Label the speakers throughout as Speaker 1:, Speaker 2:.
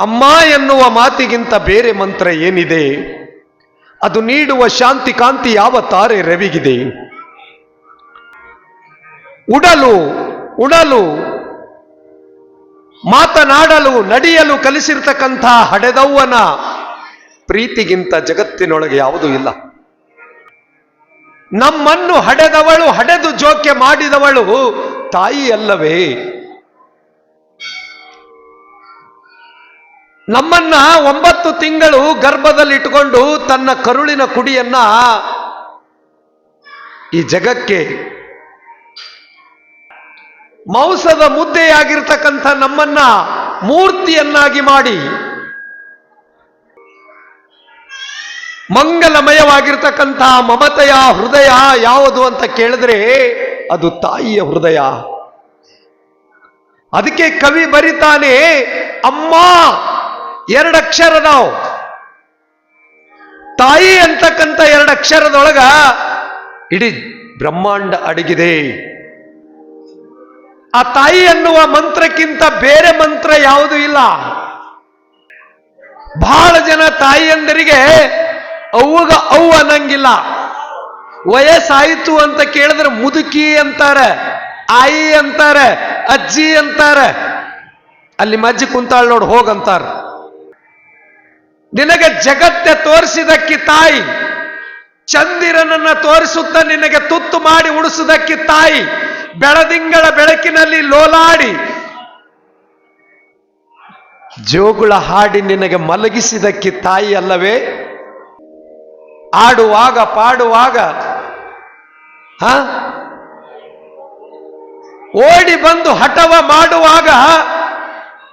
Speaker 1: ಅಮ್ಮ ಎನ್ನುವ ಮಾತಿಗಿಂತ ಬೇರೆ ಮಂತ್ರ ಏನಿದೆ? ಅದು ನೀಡುವ ಶಾಂತಿ ಕಾಂತಿ ಯಾವ ತಾರೆ ರವಿಗಿದೆ? ಉಡಲು ಉಡಲು, ಮಾತನಾಡಲು, ನಡೆಯಲು ಕಲಿಸಿರ್ತಕ್ಕಂಥ ಹಡೆದವ್ವನ ಪ್ರೀತಿಗಿಂತ ಜಗತ್ತಿನೊಳಗೆ ಯಾವುದೂ ಇಲ್ಲ. ನಮ್ಮನ್ನು ಹಡೆದವಳು, ಹಡೆದು ಜೋಕೆ ಮಾಡಿದವಳು ತಾಯಿ ಅಲ್ಲವೇ ನಮ್ಮನ್ನ ಒಂಬತ್ತು ತಿಂಗಳು ಗರ್ಭದಲ್ಲಿಟ್ಟುಕೊಂಡು ತನ್ನ ಕರುಳಿನ ಕುಡಿಯನ್ನ ಈ ಜಗಕ್ಕೆ ಮಾಂಸದ ಮುದ್ದೆಯಾಗಿರ್ತಕ್ಕಂಥ ನಮ್ಮನ್ನ ಮೂರ್ತಿಯನ್ನಾಗಿ ಮಾಡಿ ಮಂಗಲಮಯವಾಗಿರ್ತಕ್ಕಂಥ ಮಮತೆಯ ಹೃದಯ ಯಾವುದು ಅಂತ ಕೇಳಿದ್ರೆ ಅದು ತಾಯಿಯ ಹೃದಯ. ಅದಕ್ಕೆ ಕವಿ ಬರಿತಾನೆ, ಅಮ್ಮ ಎರಡಕ್ಷರ ನಾವು ತಾಯಿ ಅಂತಕ್ಕಂಥ ಎರಡಕ್ಷರದೊಳಗ ಇಡೀ ಬ್ರಹ್ಮಾಂಡ ಅಡಗಿದೆ. ಆ ತಾಯಿ ಅನ್ನುವ ಮಂತ್ರಕ್ಕಿಂತ ಬೇರೆ ಮಂತ್ರ ಯಾವುದೂ ಇಲ್ಲ. ಬಹಳ ಜನ ತಾಯಿಯಂದರಿಗೆ ಅವ್ವಗ ಅವು ಅನ್ನಂಗಿಲ್ಲ. ವಯಸ್ಸಾಯಿತು ಅಂತ ಕೇಳಿದ್ರೆ ಮುದುಕಿ ಅಂತಾರೆ, ಆಯಿ ಅಂತಾರೆ, ಅಜ್ಜಿ ಅಂತಾರೆ. ಅಲ್ಲಿ ಮಜ್ಜಿ ಕುಂತಾಳ್ ನೋಡು ಹೋಗಂತಾರ ನಿನಗೆ ಜಗತ್ತೆ ತೋರಿಸಿದಕ್ಕೆ ತಾಯಿ, ಚಂದಿರನನ್ನ ತೋರಿಸುತ್ತ ನಿನಗೆ ತುತ್ತು ಮಾಡಿ ಉಡಿಸುವುದಕ್ಕೆ ತಾಯಿ, ಬೆಳದಿಂಗಳ ಬೆಳಕಿನಲ್ಲಿ ಲೋಲಾಡಿ ಜೋಗುಳ ಹಾಡಿ ನಿನಗೆ ಮಲಗಿಸಿದಕ್ಕೆ ತಾಯಿ ಅಲ್ಲವೇ? ಆಡುವಾಗ ಪಾಡುವಾಗ, ಹ? ಓಡಿ ಬಂದು ಹಠವ ಮಾಡುವಾಗ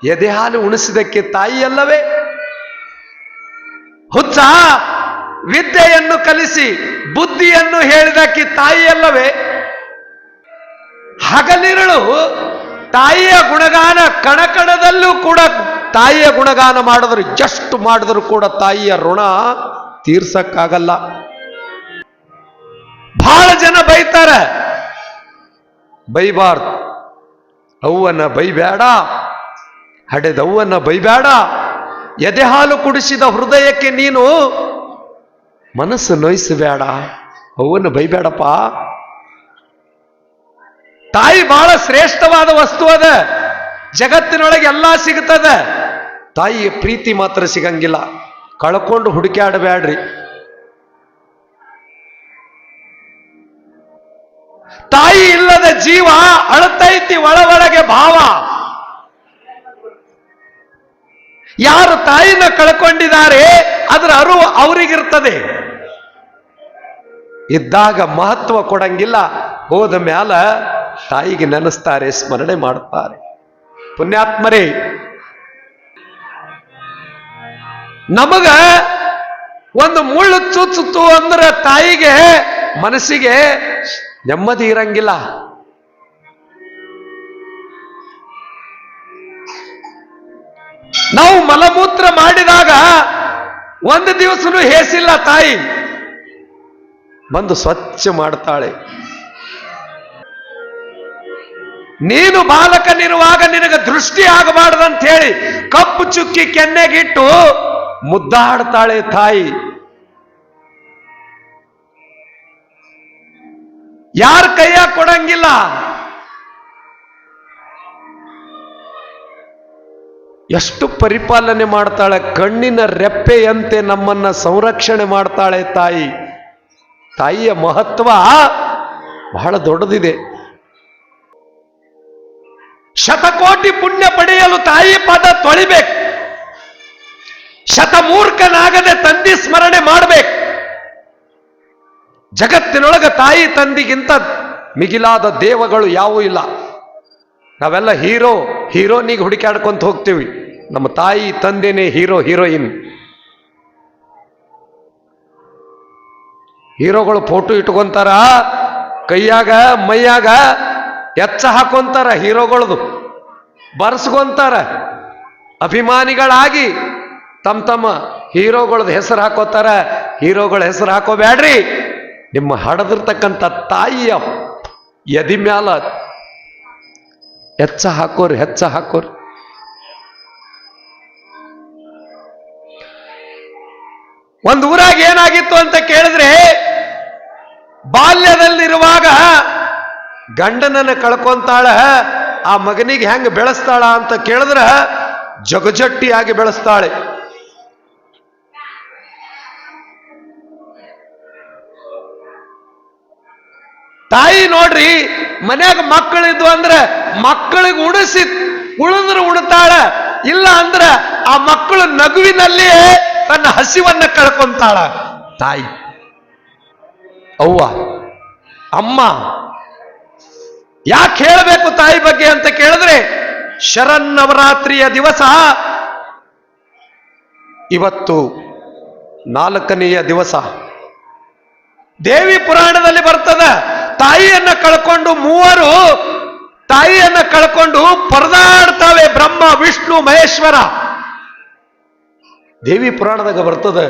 Speaker 1: ಎದೆ ಹಾಲು ಉಣಿಸಿದಕ್ಕೆ ತಾಯಿ ಅಲ್ಲವೇ? ಹುಚ್ಚ, ವಿದ್ಯೆಯನ್ನು ಕಲಿಸಿ, ಬುದ್ಧಿಯನ್ನು ಹೇಳಿದಕ್ಕೆ ತಾಯಿಯಲ್ಲವೇ ಹಗಲಿರುಳು ತಾಯಿಯ ಗುಣಗಾನ ಕಣಕಣದಲ್ಲೂ ಕೂಡ ತಾಯಿಯ ಗುಣಗಾನ ಮಾಡಿದ್ರು, ಜಸ್ಟ್ ಮಾಡಿದ್ರು ಕೂಡ ತಾಯಿಯ ಋಣ ತೀರ್ಸಕ್ಕಾಗಲ್ಲ. ಬಹಳ ಜನ ಬೈತಾರೆ. ಬೈಬಾರ್ದು. ಅವ್ವನ ಬೈಬೇಡ ಹಡೆದವ್ವನ್ನ ಬೈಬೇಡ ಎದೆ ಹಾಲು ಕುಡಿಸಿದ ಹೃದಯಕ್ಕೆ ನೀನು ಮನಸ್ಸು ನೋಯಿಸಬೇಡ. ಅವನ್ನು ಬೈಬೇಡಪ್ಪ. ತಾಯಿ ಬಹಳ ಶ್ರೇಷ್ಠವಾದ ವಸ್ತು ಅದ. ಜಗತ್ತಿನೊಳಗೆ ಎಲ್ಲ ಸಿಗ್ತದ ತಾಯಿಯ ಪ್ರೀತಿ ಮಾತ್ರ ಸಿಗಂಗಿಲ್ಲ. ಕಳ್ಕೊಂಡು ಹುಡುಕಾಡಬೇಡ್ರಿ ತಾಯಿ ಇಲ್ಲದ ಜೀವ ಅಳತೈತಿ ಒಳ ಒಳಗೆ ಭಾವ. ಯಾರು ತಾಯಿನ ಕಳ್ಕೊಂಡಿದ್ದಾರೆ, ಅದರ ಅರಿವು ಅವರಿಗಿರ್ತದೆ. ಇದ್ದಾಗ ಮಹತ್ವ ಕೊಡಂಗಿಲ್ಲ. ಹೋದ ಮ್ಯಾಲ ತಾಯಿಗೆ ನೆನೆಸ್ತಾರೆ, ಸ್ಮರಣೆ ಮಾಡುತ್ತಾರೆ ಪುಣ್ಯಾತ್ಮರೇ, ನಮಗ ಒಂದು ಮುಳ್ಳು ಚುಚ್ಚುತ್ತು ಅಂದ್ರೆ ತಾಯಿಗೆ ಮನಸ್ಸಿಗೆ ನೆಮ್ಮದಿ ಇರಂಗಿಲ್ಲ. ನಾವು ಮಲಮೂತ್ರ ಮಾಡಿದಾಗ ಒಂದು ದಿವಸನು ಹೇಸಿಲ್ಲ ತಾಯಿ. ಬಂದು ಸ್ವಚ್ಛ ಮಾಡ್ತಾಳೆ. ನೀನು ಬಾಲಕನಿರುವಾಗ ನಿನಗೆ ದೃಷ್ಟಿ ಆಗಬಾರ್ದಂತ ಹೇಳಿ ಕಪ್ಪು ಚುಕ್ಕಿ ಕೆನ್ನೆಗಿಟ್ಟು ಮುದ್ದಾಡ್ತಾಳೆ ತಾಯಿ. ಯಾರ ಕೈಯ ಕೊಡಂಗಿಲ್ಲ? ಎಷ್ಟು ಪರಿಪಾಲನೆ ಮಾಡ್ತಾಳೆ, ಕಣ್ಣಿನ ರೆಪ್ಪೆಯಂತೆ ನಮ್ಮನ್ನ ಸಂರಕ್ಷಣೆ ಮಾಡ್ತಾಳೆ ತಾಯಿ. ತಾಯಿಯ ಮಹತ್ವ ಬಹಳ ದೊಡ್ಡದಿದೆ. ಶತಕೋಟಿ ಪುಣ್ಯ ಪಡೆಯಲು ತಾಯಿ ಪದ ತೊಳಿಬೇಕು. ಶತಮೂರ್ಖನಾಗದೆ ತಂದಿ ಸ್ಮರಣೆ ಮಾಡಬೇಕು. ಜಗತ್ತಿನೊಳಗ ತಾಯಿ ತಂದಿಗಿಂತ ಮಿಗಿಲಾದ ದೇವಗಳು ಯಾವೂ ಇಲ್ಲ. ನಾವೆಲ್ಲ ಹೀರೋ, ಹೀರೋನಿಗೆ ಹುಡುಕಾಡ್ಕೊಂತ ಹೋಗ್ತೀವಿ. ನಮ್ಮ ತಾಯಿ ತಂದೆನೇ ಹೀರೋ, ಹೀರೋಯಿನ್. ಹೀರೋಗಳು ಫೋಟೋ ಇಟ್ಕೊಂತಾರ, ಕೈಯಾಗ, ಮೈಯಾಗ ಎಚ್ಚ ಹಾಕೊಂತಾರ ಹೀರೋಗಳದು. ಬರ್ಸ್ಕೊಂತಾರ. ಅಭಿಮಾನಿಗಳಾಗಿ ತಮ್ಮ ತಮ್ಮ ಹೀರೋಗಳದ ಹೆಸರು ಹಾಕೋತಾರ. ಹೀರೋಗಳ ಹೆಸರು ಹಾಕೋಬೇಡ್ರಿ ನಿಮ್ಮ ಹಡದಿರ್ತಕ್ಕಂಥ ತಾಯಿಯ ಎದಿ ಮ್ಯಾಲ ಹೆಚ್ಚ ಹಾಕೋರಿ ಹೆಚ್ಚ ಹಾಕೋರಿ. ಒಂದು ಊರಾಗ ಏನಾಗಿತ್ತು ಅಂತ ಕೇಳಿದ್ರೆ, ಬಾಲ್ಯದಲ್ಲಿರುವಾಗ ಗಂಡನನ್ನ ಕಳ್ಕೊಂತಾಳ, ಆ ಮಗನಿಗೆ ಹೆಂಗ್ ಬೆಳೆಸ್ತಾಳ ಅಂತ ಕೇಳಿದ್ರ ಜಗಜಟ್ಟಿಯಾಗಿ ಬೆಳೆಸ್ತಾಳೆ. ತಾಯಿ ನೋಡ್ರಿ, ಮನ್ಯಾಗ ಮಕ್ಕಳಿದ್ವು ಅಂದ್ರೆ ಮಕ್ಕಳಿಗೆ ಉಣಿಸಿ ಉಳಿದ್ರೆ ಉಣ್ತಾಳ, ಇಲ್ಲ ಅಂದ್ರೆ ಆ ಮಕ್ಕಳು ನಗುವಿನಲ್ಲಿಯೇ ತನ್ನ ಹಸಿವನ್ನ ಕಳ್ಕೊಂತಾಳ. ತಾಯಿ, ಅವ್ವ, ಅಮ್ಮ, ಯಾಕೆ ಹೇಳಬೇಕು ತಾಯಿ ಬಗ್ಗೆ ಅಂತ ಕೇಳಿದ್ರೆ, ಶರನ್ನವರಾತ್ರಿಯ ದಿವಸ ಇವತ್ತು ನಾಲ್ಕನೆಯ ದಿವಸ. ದೇವಿ ಪುರಾಣದಲ್ಲಿ ಬರ್ತದ, ತಾಯಿಯನ್ನ ಕಳ್ಕೊಂಡು ಮೂವರು, ತಾಯಿಯನ್ನ ಕಳ್ಕೊಂಡು ಪರದಾಡ್ತಾವೆ ಬ್ರಹ್ಮ, ವಿಷ್ಣು, ಮಹೇಶ್ವರ. ದೇವಿ ಪುರಾಣದಾಗ ಬರ್ತದೆ,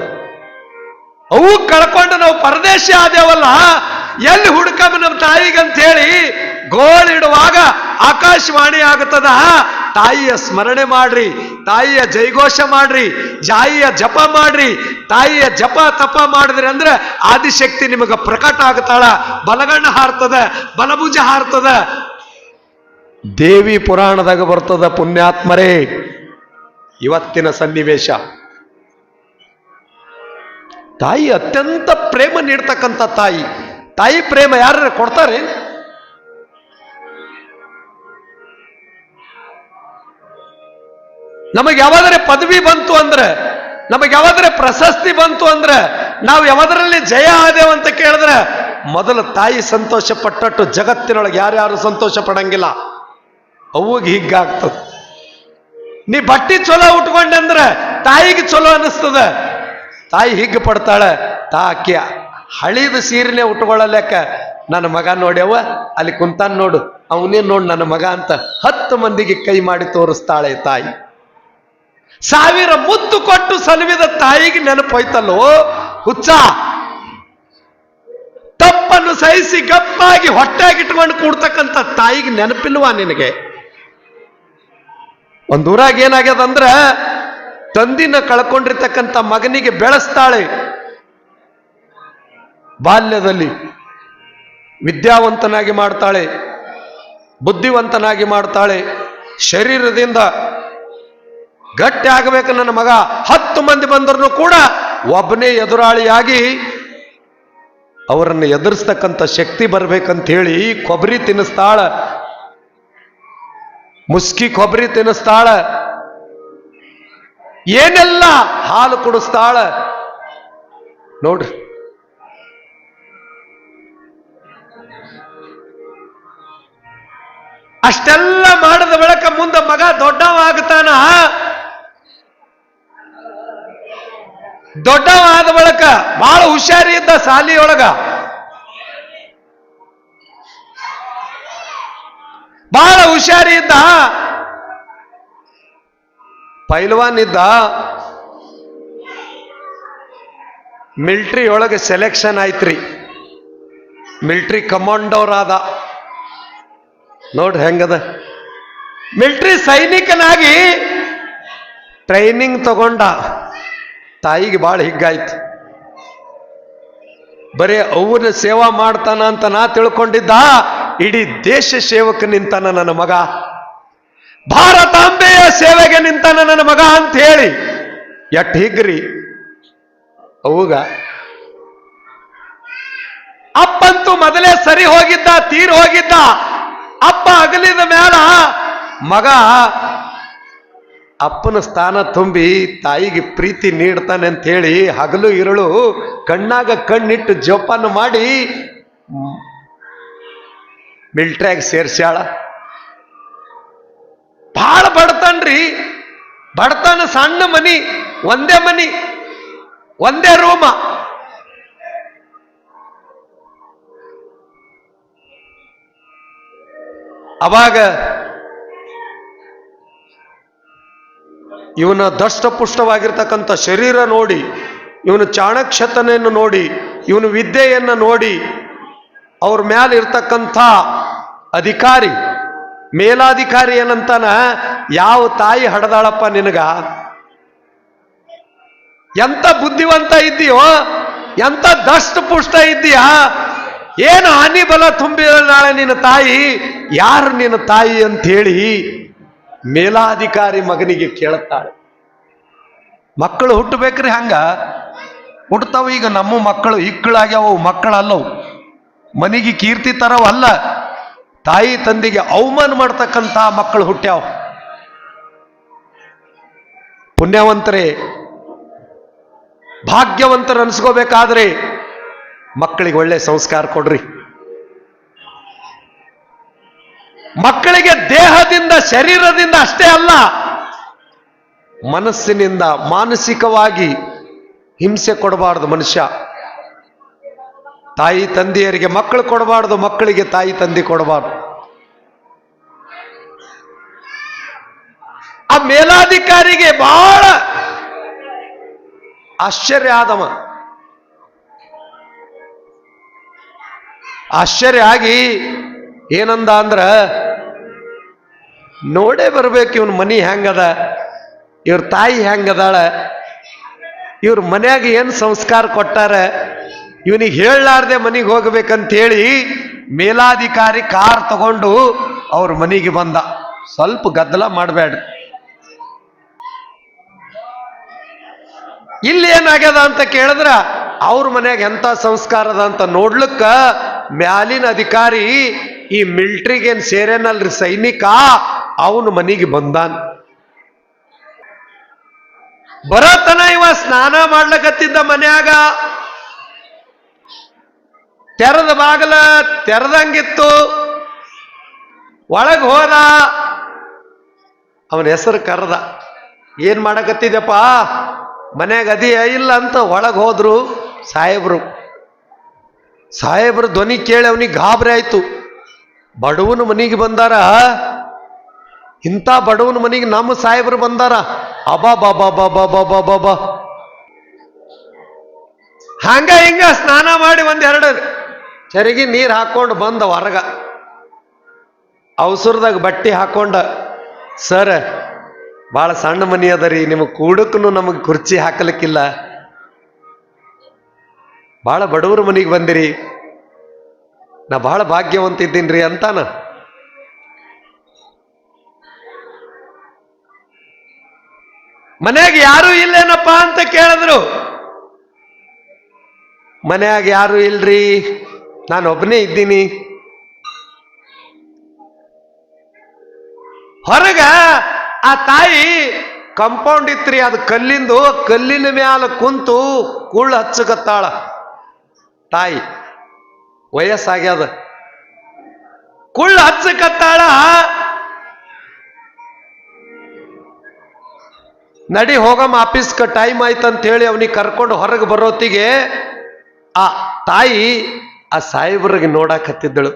Speaker 1: ಅವು ಕಳ್ಕೊಂಡು ನಾವು ಪರದೇಶ ಆದೇವಲ್ಲ, ಎಲ್ಲಿ ಹುಡುಕಮ್ಮ ನಮ್ಮ ತಾಯಿಗಂತ ಹೇಳಿ ಗೋಳಿಡುವಾಗ ಆಕಾಶವಾಣಿ ಆಗುತ್ತದ, ತಾಯಿಯ ಸ್ಮರಣೆ ಮಾಡ್ರಿ, ತಾಯಿಯ ಜೈಘೋಷ ಮಾಡ್ರಿ, ಜಾಯಿಯ ಜಪ ಮಾಡ್ರಿ, ತಾಯಿಯ ಜಪ ತಪ ಮಾಡಿದ್ರಿ ಅಂದ್ರೆ ಆದಿಶಕ್ತಿ ನಿಮಗೆ ಪ್ರಕಟ ಆಗ್ತಾಳ, ಬಲಗಣ್ಣ ಹಾರ್ತದ, ಬಲಭುಜ ಹಾರ್ತದ. ದೇವಿ ಪುರಾಣದಾಗ ಬರ್ತದ ಪುಣ್ಯಾತ್ಮರೇ, ಇವತ್ತಿನ ಸನ್ನಿವೇಶ. ತಾಯಿ ಅತ್ಯಂತ ಪ್ರೇಮ ನೀಡ್ತಕ್ಕಂಥ ತಾಯಿ. ತಾಯಿ ಪ್ರೇಮ ಯಾರು ಕೊಡ್ತಾರೆ? ನಮಗೆ ಯಾವಾದ್ರೆ ಪದವಿ ಬಂತು ಅಂದ್ರೆ, ನಮಗೆ ಯಾವಾದರೆ ಪ್ರಶಸ್ತಿ ಬಂತು ಅಂದ್ರೆ, ನಾವು ಯಾವುದರಲ್ಲಿ ಜಯ ಆದೇವು ಅಂತ ಕೇಳಿದ್ರೆ, ಮೊದಲು ತಾಯಿ ಸಂತೋಷ ಪಟ್ಟಟ್ಟು ಜಗತ್ತಿನೊಳಗೆ ಯಾರ್ಯಾರು ಸಂತೋಷ ಪಡಂಗಿಲ್ಲ ಅವಾಗ ಹಿಗ್ಗಾಗ್ತದೆ ನೀ ಬಟ್ಟಿ ಚಲೋ ಉಟ್ಕೊಂಡೆ ಅಂದ್ರೆ ತಾಯಿಗೆ ಚಲೋ ಅನ್ನಿಸ್ತದ. ತಾಯಿ ಹಿಗ್ಗೆ ಪಡ್ತಾಳೆ ತಾಕಿ ಹಳಿದ ಸೀರೆನೇ ಉಟ್ಕೊಳ್ಳಲೆಕ್ಕ ನನ್ನ ಮಗ ನೋಡ್ಯವ? ಅಲ್ಲಿ ಕುಂತಾನ್ ನೋಡು ಅವನೇ ನೋಡು ನನ್ನ ಮಗ ಅಂತ ಹತ್ತು ಮಂದಿಗೆ ಕೈ ಮಾಡಿ ತೋರಿಸ್ತಾಳೆ ತಾಯಿ. ಸಾವಿರ ಮುತ್ತು ಕೊಟ್ಟು ಸಲುವಿದ ತಾಯಿಗೆ ನೆನಪೋಯ್ತಲ್ಲೋ ಹುಚ್ಚ, ತಪ್ಪನ್ನು ಸಹಿಸಿ ಗಪ್ಪಾಗಿ ಹೊಟ್ಟೆಗಿಟ್ಕೊಂಡು ಕೂಡ್ತಕ್ಕಂಥ ತಾಯಿಗೆ ನೆನಪಿಲ್ವಾ ನಿನಗೆ? ಒಂದೂರಾಗ ಏನಾಗ್ಯದಂದ್ರ ತಂದಿನ ಕಳ್ಕೊಂಡಿರ್ತಕ್ಕಂಥ ಮಗನಿಗೆ ಬೆಳೆಸ್ತಾಳೆ. ಬಾಲ್ಯದಲ್ಲಿ ವಿದ್ಯಾವಂತನಾಗಿ ಮಾಡ್ತಾಳೆ, ಬುದ್ಧಿವಂತನಾಗಿ ಮಾಡ್ತಾಳೆ, ಶರೀರದಿಂದ ಗಟ್ಟಿ ಆಗಬೇಕು ನನ್ನ ಮಗ. ಹತ್ತು ಮಂದಿ ಬಂದರೂ ಕೂಡ ಒಬ್ಬನೇ ಎದುರಾಳಿಯಾಗಿ ಅವರನ್ನು ಎದುರಿಸ್ತಕ್ಕಂಥ ಶಕ್ತಿ ಬರ್ಬೇಕಂತ ಹೇಳಿ ಕೊಬ್ಬರಿ ತಿನ್ನಿಸ್ತಾಳ. ಮುಸ್ಕಿ ಕೊಬ್ಬರಿ ತಿನ್ನಿಸ್ತಾಳ. ಏನೆಲ್ಲ ಹಾಲು ಕುಡಿಸ್ತಾಳ? ನೋಡ್ರಿ. ಅಷ್ಟೆಲ್ಲ ಮಾಡಿದ ಬಳಕ ಮುಂದೆ ಮಗ ದೊಡ್ಡವ ದೊಡ್ಡವಾದ ಬಳಿಕ ಬಹಳ ಹುಷಾರಿ ಇದ್ದ ಸಾಲಿಯೊಳಗ. ಬಹಳ ಹುಷಾರಿ ಇದ್ದ ಪೈಲ್ವಾನ್ ಇದ್ದ ಮಿಲ್ಟ್ರಿ ಒಳಗೆ ಸೆಲೆಕ್ಷನ್ ಆಯ್ತ್ರಿ. ಮಿಲ್ಟ್ರಿ ಕಮಾಂಡೋರ್ ಆದ ನೋಡ್ರಿ ಹೆಂಗದ. ಮಿಲ್ಟ್ರಿ ಸೈನಿಕನಾಗಿ ಟ್ರೈನಿಂಗ್ ತಗೊಂಡ. ತಾಯಿಗೆ ಭಾಳ ಹಿಗ್ಗಾಯ್ತು. ಬರೀ ಅವನ ಸೇವಾ ಮಾಡ್ತಾನ ಅಂತ ನಾ ತಿಳ್ಕೊಂಡಿದ್ದ, ಇಡೀ ದೇಶ ಸೇವಕ ನಿಂತಾನ ನನ್ನ ಮಗ. ಭಾರತಾಂಬೆಯ ಸೇವೆಗೆ ನಿಂತಾನ ನನ್ನ ಮಗ ಅಂತ ಹೇಳಿ ಎಟ್ ಹಿಗ್ರಿ ಅವುಗ ಅಪ್ಪಂತೂ ಮೊದಲೇ ಸರಿ ಹೋಗಿದ್ದ, ತೀರ್ ಹೋಗಿದ್ದ, ಅಪ್ಪ ಅಗಲಿದ ಮೇಲ ಮಗ ಅಪ್ಪನ ಸ್ಥಾನ ತುಂಬಿ ತಾಯಿಗೆ ಪ್ರೀತಿ ನೀಡ್ತಾನೆ ಅಂತ ಹೇಳಿ ಹಗಲು ಇರಳು ಕಣ್ಣಾಗ ಕಣ್ಣಿಟ್ಟು ಜೋಪಾನ ಮಾಡಿ ಮಿಲ್ಟ್ರಿಯಾಗಿ ಸೇರ್ಸ್ಯಾಳ. ಬಡತನ್ರಿ. ಬಡತನ ಸಣ್ಣ ಮನಿ, ಒಂದೇ ಮನಿ, ಒಂದೇ ರೂಮ. ಅವಾಗ ಇವನ ದಷ್ಟಪುಷ್ಟವಾಗಿರ್ತಕ್ಕಂಥ ಶರೀರ ನೋಡಿ, ಇವನ ಚಾಣಕ್ಷತನೆಯನ್ನು ನೋಡಿ, ಇವನ ವಿದ್ಯೆಯನ್ನು ನೋಡಿ, ಅವ್ರ ಮ್ಯಾಲ ಇರ್ತಕ್ಕಂಥ ಅಧಿಕಾರಿ ಮೇಲಾಧಿಕಾರಿ ಏನಂತಾನ ಯಾವ ತಾಯಿ ಹಡದಾಳಪ್ಪ ನಿನಗ? ಎಂತ ಬುದ್ಧಿವಂತ ಇದ್ದೀಯೋ, ಎಂತ ದಷ್ಟ ಪುಷ್ಟ ಇದ್ದೀಯಾ? ಏನು ಹಾನಿ ಬಲ ತುಂಬಿದ ನಾಳೆ ನಿನ್ನ ತಾಯಿ? ಯಾರು ನಿನ್ನ ತಾಯಿ ಅಂತ ಹೇಳಿ ಮೇಲಾಧಿಕಾರಿ ಮಗನಿಗೆ ಕೇಳುತ್ತಾಳೆ. ಮಕ್ಕಳು ಹುಟ್ಟಬೇಕ್ರಿ ಹಂಗ? ಹುಟ್ಟತಾವ ಈಗ ನಮ್ಮ ಮಕ್ಕಳು ಇಕ್ಕಳಾಗ್ಯಾವ ಮಕ್ಕಳಲ್ಲವು. ಮನೆಗೆ ಕೀರ್ತಿ ತರವ ಅಲ್ಲ ತಾಯಿ ತಂದೆಗೆ ಅವಮಾನ ಮಾಡ್ತಕ್ಕಂಥ ಮಕ್ಕಳು ಹುಟ್ಟ್ಯಾವ. ಪುಣ್ಯವಂತರೇ, ಭಾಗ್ಯವಂತರು ಅನ್ಸ್ಕೋಬೇಕಾದ್ರೆ ಮಕ್ಕಳಿಗೆ ಒಳ್ಳೆ ಸಂಸ್ಕಾರ ಕೊಡ್ರಿ. ಮಕ್ಕಳಿಗೆ ದೇಹದಿಂದ, ಶರೀರದಿಂದ ಅಷ್ಟೇ ಅಲ್ಲ, ಮನಸ್ಸಿನಿಂದ ಮಾನಸಿಕವಾಗಿ ಹಿಂಸೆ ಕೊಡಬಾರ್ದು ಮನುಷ್ಯ. ತಾಯಿ ತಂದೆಯರಿಗೆ ಮಕ್ಕಳು ಕೊಡಬಾರ್ದು, ಮಕ್ಕಳಿಗೆ ತಾಯಿ ತಂದೆ ಕೊಡಬಾರ್ದು. ಆ ಮೇಲಾಧಿಕಾರಿಗೆ ಬಹಳ ಆಶ್ಚರ್ಯ ಆದವ. ಆಶ್ಚರ್ಯ ಆಗಿ ಏನಂದ ಅಂದ್ರ, ನೋಡೇ ಬರ್ಬೇಕು ಇವನ್ ಮನಿ ಹೆಂಗದ, ಇವ್ರ ತಾಯಿ ಹೆಂಗದಾಳ, ಇವ್ರ ಮನ್ಯಾಗ ಏನು ಸಂಸ್ಕಾರ ಕೊಟ್ಟಾರ ಇವನಿಗೆ ಹೇಳಲಾರ್ದೆ ಮನೆಗೆ ಹೋಗ್ಬೇಕಂತ ಹೇಳಿ ಮೇಲಾಧಿಕಾರಿ ಕಾರ್ ತಗೊಂಡು ಅವ್ರ ಮನೆಗೆ ಬಂದ. ಸ್ವಲ್ಪ ಗದ್ದಲ ಮಾಡಬೇಡ ಇಲ್ಲಿ ಏನಾಗ್ಯದ ಅಂತ ಕೇಳಿದ್ರ, ಅವ್ರ ಮನ್ಯಾಗ ಎಂತ ಸಂಸ್ಕಾರ ಅದ ಅಂತ ನೋಡ್ಲಿಕ್ಕ ಮ್ಯಾಲಿನ ಅಧಿಕಾರಿ ಈ ಮಿಲ್ಟ್ರಿಗೇನ್ ಸೇರೇನಲ್ರಿ ಸೈನಿಕ, ಅವನು ಮನೆಗೆ ಬಂದಾನ. ಬರತನ ಇವ ಸ್ನಾನ ಮಾಡ್ಲಕತ್ತಿದ್ದ ಮನ್ಯಾಗ. ತೆರೆದ ಬಾಗಲ ತೆರೆದಂಗಿತ್ತು. ಒಳಗೆ ಹೋದ, ಅವನ ಹೆಸರು ಕರೆದ. ಏನು ಮಾಡಕತ್ತಿದೆಪ್ಪ ಮನ್ಯಾಗ ಅದಿಯ ಇಲ್ಲ ಅಂತ ಒಳಗೆ ಹೋದ್ರು ಸಾಹೇಬ್ರು. ಸಾಹೇಬ್ರ ಧ್ವನಿ ಕೇಳಿ ಅವನಿಗೆ ಗಾಬರಿ ಆಯಿತು. ಬಡವನ ಮನೆಗೆ ಬಂದಾರ. ಇಂಥ ಬಡವನ ಮನೆಗೆ ನಮ್ಮ ಸಾಹೇಬ್ರು ಬಂದಾರ. ಅಬಾ ಬಾಬಾ ಬಾಬಾ ಬಾಬಾ ಬಾಬಾ ಹಂಗ ಹಿಂಗ ಸ್ನಾನ ಮಾಡಿ ಒಂದೆರಡು ಚರಿಗೆ ನೀರು ಹಾಕೊಂಡು ಬಂದ ಹೊರಗ ಅವಸರದಾಗ ಬಟ್ಟೆ ಹಾಕೊಂಡ, ಸರ್ ಭಾಳ ಸಣ್ಣ ಮನಿ ಅದರಿ ನಿಮಗೆ ಕೂಡಕ್ಕೂ ನಮಗೆ ಕುರ್ಚಿ ಹಾಕಲಿಕ್ಕಿಲ್ಲ. ಭಾಳ ಬಡವರ ಮನೆಗೆ ಬಂದಿರಿ. ನಾ ಭಾಳ ಭಾಗ್ಯವಂತ ರೀ, ಅಂತಾನ. ಮನೆಯಾಗ ಯಾರು ಇಲ್ಲೇನಪ್ಪ? ಅಂತ ಕೇಳಿದ್ರು. ಮನೆಯಾಗ ಯಾರು ಇಲ್ರಿ? ನಾನು ಒಬ್ಬನೇ ಇದ್ದೀನಿ. ಹೊರಗ ಆ ತಾಯಿ ಕಂಪೌಂಡ್ ಇತ್ರಿ, ಅದು ಕಲ್ಲಿಂದು, ಕಲ್ಲಿನ ಮ್ಯಾಲ ಕುಂತು ಕುಳ್ಳು ಹಚ್ಚಕತ್ತಾಳ. ತಾಯಿ, ವಯಸ್ಸಾಗ್ಯದ. ಕುಳ್ಳು ಹಚ್ಚಕತ್ತಾಳ. ನಡಿ ಹೋಗಮ್ಮ ಆಫೀಸ್ಗೆ ಟೈಮ್ ಆಯ್ತಂತ ಹೇಳಿ ಅವನಿಗೆ ಕರ್ಕೊಂಡು ಹೊರಗೆ ಬರೋತ್ತಿಗೆ ಆ ತಾಯಿ ಆ ಸಾಹೇಬ್ರಿಗೆ ನೋಡಾಕತ್ತಿದ್ದಳು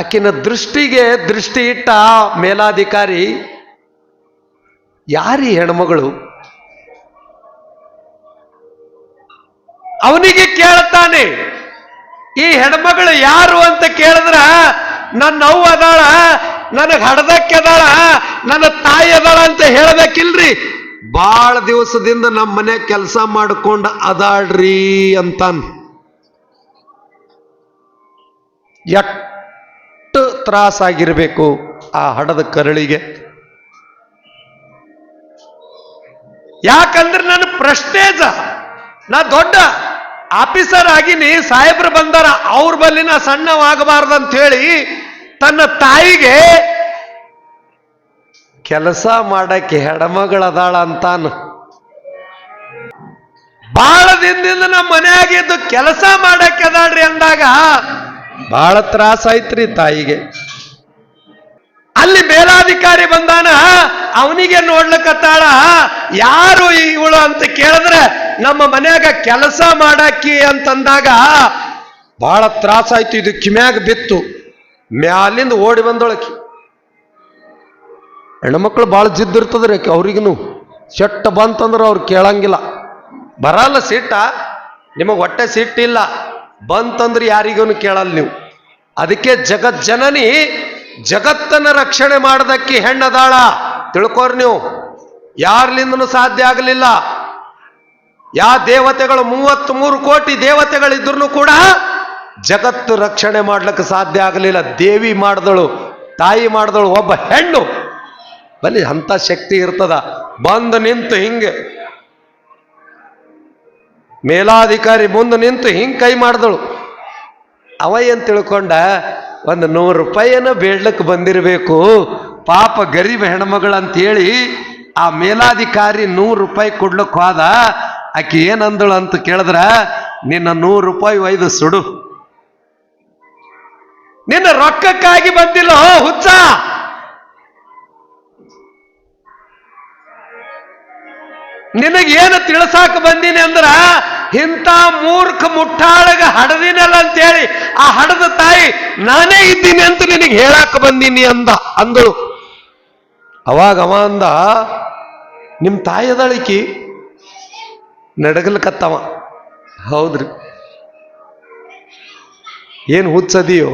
Speaker 1: ಆಕಿನ ದೃಷ್ಟಿಗೆ ದೃಷ್ಟಿ ಇಟ್ಟ ಮೇಲಾಧಿಕಾರಿ, ಯಾರಿ ಹೆಣ್ಮಗಳು? ಅವನಿಗೆ ಕೇಳ್ತಾನೆ, ಈ ಹೆಣ್ಮಗಳು ಯಾರು ಅಂತ ಕೇಳಿದ್ರ, ನನ್ನ ನೋವು ಅದಾಳ, ನನಗೆ ಹಡದಕ್ಕೆದಾಳ ನನ್ನ ತಾಯಿ ಅದಾಳ ಅಂತ ಹೇಳಬೇಕಿಲ್ರಿ? ಬಾಳ ದಿವಸದಿಂದ ನಮ್ಮ ಮನೆ ಕೆಲಸ ಮಾಡ್ಕೊಂಡ ಅದಾಳ್ರಿ ಅಂತಾನ್. ಎಷ್ಟು ತ್ರಾಸಾಗಿರಬೇಕು ಆ ಹಡದ ಕರಳಿಗೆ. ಯಾಕಂದ್ರೆ ನನ್ನ ಪ್ರಶ್ನೇಜ ನಾ ದೊಡ್ಡ ಆಫೀಸರ್ ಆಗಿನಿ ಸಾಹೇಬ್ರು ಬಂದಾರ, ಅವ್ರ ಬಲ್ಲಿನ ಸಣ್ಣವಾಗಬಾರ್ದಂತ ಹೇಳಿ ತನ್ನ ತಾಯಿಗೆ ಕೆಲಸ ಮಾಡಕ್ಕೆ ಹೆಡಮಗಳದಾಳ ಅಂತಾನು. ಬಾಳ ದಿನದಿಂದ ನಮ್ಮ ಮನೆಯಾಗಿದ್ದು ಕೆಲಸ ಮಾಡಕ್ಕೆ ಅದಾಳ್ರಿ ಅಂದಾಗ ಬಹಳ ತ್ರಾಸ ಐತ್ರಿ ತಾಯಿಗೆ. ಅಲ್ಲಿ ಮೇಲಾಧಿಕಾರಿ ಬಂದಾನ, ಅವನಿಗೆ ನೋಡ್ಲಕ್ಕತ್ತಾಳ ಯಾರು ಇವಳು ಅಂತ ಕೇಳಿದ್ರೆ ನಮ್ಮ ಮನ್ಯಾಗ ಕೆಲಸ ಮಾಡಾಕಿ ಅಂತಂದಾಗ ಬಹಳ ತ್ರಾಸ ಆಯ್ತು, ಇದು ಕಿಮ್ಯಾಗ ಬಿತ್ತು. ಮ್ಯಾಲಿಂದ ಓಡಿ ಬಂದೊಳಕಿ ಹೆಣ್ಮಕ್ಳು ಭಾಳ ಜಿದ್ದಿರ್ತದ್ರಿ ಅವ್ರಿಗೂ ಸೆಟ್ಟ ಬಂತಂದ್ರೆ ಅವ್ರು ಕೇಳಂಗಿಲ್ಲ. ಬರಲ್ಲ ಸಿಟ್ಟ ನಿಮಗೆ ಹೊಟ್ಟೆ ಸಿಟ್ಟಿಲ್ಲ ಬಂತಂದ್ರೆ ಯಾರಿಗೂ ಕೇಳಲ್ಲ ನೀವು. ಅದಕ್ಕೆ ಜಗಜ್ಜನನಿ ಜಗತ್ತನ್ನ ರಕ್ಷಣೆ ಮಾಡೋದಕ್ಕೆ ಹೆಣ್ಣದಾಳ. ತಿಳ್ಕೋರಿ ನೀವು. ಯಾರ್ಲಿಂದನೂ ಸಾಧ್ಯ ಆಗಲಿಲ್ಲ. ಯಾ ದೇವತೆಗಳು ಮೂವತ್ತ್ ಮೂರು ಕೋಟಿ ದೇವತೆಗಳಿದ್ರು ಕೂಡ ಜಗತ್ತು ರಕ್ಷಣೆ ಮಾಡ್ಲಿಕ್ಕೆ ಸಾಧ್ಯ ಆಗಲಿಲ್ಲ. ದೇವಿ ಮಾಡಿದಳು, ತಾಯಿ ಮಾಡಿದಳು, ಒಬ್ಬ ಹೆಣ್ಣು. ಬಲಿ ಅಂತ ಶಕ್ತಿ ಇರ್ತದ. ಬಂದು ನಿಂತು ಹಿಂಗೆ ಮೇಲಾಧಿಕಾರಿ ಮುಂದೆ ನಿಂತು ಹಿಂಗೆ ಕೈ ಮಾಡಿದಳು. ಅವ ಏನು ತಿಳ್ಕೊಂಡ, ಒಂದು ನೂರು ರೂಪಾಯಿನ ಬೇಡ್ಲಕ್ಕೆ ಬಂದಿರಬೇಕು, ಪಾಪ ಗರೀಬ್ ಹೆಣ್ಮಗಳು ಅಂತ ಹೇಳಿ ಆ ಮೇಲಾಧಿಕಾರಿ ನೂರು ರೂಪಾಯಿ ಕೊಡ್ಲಕ್ಕೆ ಹೋದ. ಆಕೆ ಏನಂದಳು ಅಂತ ಕೇಳಿದ್ರ, ನಿನ್ನ ನೂರು ರೂಪಾಯಿ ಒಯ್ದು ಸುಡು. ನಿನ್ನ ರೊಕ್ಕಕ್ಕಾಗಿ ಬಂದಿಲ್ಲ ಹುಚ್ಚ! ನಿನಗೇನು ತಿಳ್ಸಾಕ ಬಂದೀನಿ ಅಂದ್ರ ಇಂಥ ಮೂರ್ಖ ಮುಟ್ಟಾಳಗ ಹಡದಿನಲ್ಲ ಅಂತೇಳಿ ಆ ಹಡದ ತಾಯಿ, ನಾನೇ ಇದ್ದೀನಿ ಅಂತ ನಿನಗೆ ಹೇಳಾಕ ಬಂದೀನಿ ಅಂದ, ಅಂದಳು. ಅವಾಗ ಅವ ಅಂದ ನಿಮ್ಮ ತಾಯದಳಿಕಿ ನಡಗಲ್ಕತ್ತವ, ಹೌದ್ರಿ. ಏನು ಹುಚ್ಚದಿಯೋ?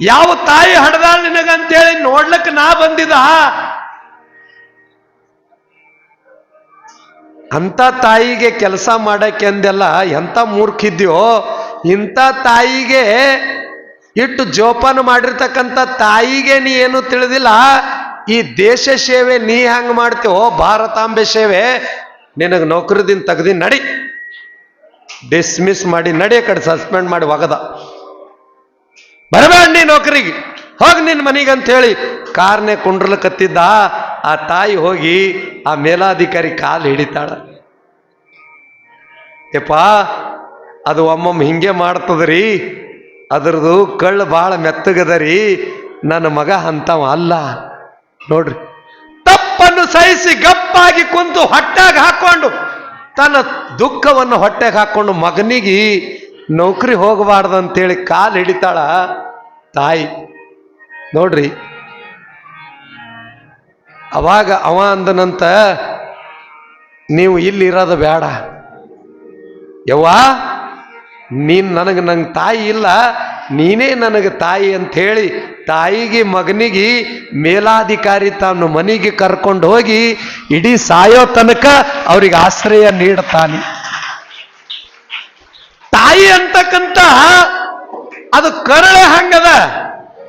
Speaker 1: ಯಾವ ತಾಯಿ ಹಡ್ದಾಳ ನಿನಗಂತೇಳಿ ನೋಡ್ಲಕ್ಕೆ ನಾ ಬಂದಿದ ಅಂತ ತಾಯಿಗೆ ಕೆಲಸ ಮಾಡೋಕ್ಕೆಂದೆಲ್ಲ ಎಂಥ ಮೂರ್ಖಿದ್ಯೋ, ಇಂಥ ತಾಯಿಗೆ ಇಟ್ಟು ಜೋಪಾನ ಮಾಡಿರ್ತಕ್ಕಂಥ ತಾಯಿಗೆ ನೀ ಏನು ತಿಳಿದಿಲ್ಲ? ಈ ದೇಶ ಸೇವೆ ನೀ ಹೆಂಗೆ ಮಾಡ್ತೀವೋ ಭಾರತಾಂಬೆ ಸೇವೆ, ನಿನಗೆ ನೌಕರಿದಿಂದ ತೆಗ್ದಿ ನಡಿ. ಡಿಸ್ಮಿಸ್ ಮಾಡಿ ನಡಿ ಕಡೆ, ಸಸ್ಪೆಂಡ್ ಮಾಡಿ ಒಗದ. ಬರಬೇಡ ನೀ ನೌಕರಿಗೆ. ಹೋಗಿ ನಿನ್ನ ಮನೆಗೆ ಅಂತ ಹೇಳಿ ಕಾರ್ನೆ ಕುಂಡ್ರಲಕತ್ತಿದ್ದ ಆ ತಾಯಿ ಹೋಗಿ ಆ ಮೇಲಾಧಿಕಾರಿ ಕಾಲು ಹಿಡಿತಾಳ. ಯಪ್ಪ ಅದು ಒಮ್ಮೊಮ್ಮೆ ಹಿಂಗೆ ಮಾಡ್ತದ್ರಿ ಅದರದು ಕಳ್ಳು ಭಾಳ ಮೆತ್ತಗದರಿ, ನನ್ನ ಮಗ ಅಂತವ ಅಲ್ಲ. ನೋಡ್ರಿ, ತಪ್ಪನ್ನು ಸಹಿಸಿ ಗಪ್ಪಾಗಿ ಕುಂತು ಹೊಟ್ಟೆಗೆ ಹಾಕೊಂಡು, ತನ್ನ ದುಃಖವನ್ನು ಹೊಟ್ಟೆಗೆ ಹಾಕೊಂಡು ಮಗನಿಗೆ ನೌಕರಿ ಹೋಗಬಾರ್ದು ಅಂತೇಳಿ ಕಾಲು ಹಿಡಿತಾಳ ತಾಯಿ. ನೋಡ್ರಿ ಅವಾಗ ಅವ ಅಂದನಂತ ನೀವು ಇಲ್ಲಿ ಇರೋದು ಬೇಡ. ಯವ್ವ, ನೀನು ನನಗೆ ನಂಗೆ ತಾಯಿ ಇಲ್ಲ. ನೀನೇ ನನಗೆ ತಾಯಿ ಅಂತ ಹೇಳಿ ತಾಯಿಗೆ ಮಗನಿಗೆ ಮೇಲಾಧಿಕಾರಿ ತಾನು ಮನೆಗೆ ಕರ್ಕೊಂಡು ಹೋಗಿ ಇಡೀ ಸಾಯೋ ತನಕ ಅವ್ರಿಗೆ ಆಶ್ರಯ ನೀಡ್ತಾನೆ. ತಾಯಿ ಅಂತಕ್ಕಂತ ಅದು ಕರಳೆ ಹಂಗದ.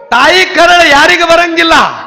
Speaker 1: ತಾಯಿ ಕರಳೆ ಯಾರಿಗೆ ಬರಂಗಿಲ್ಲ.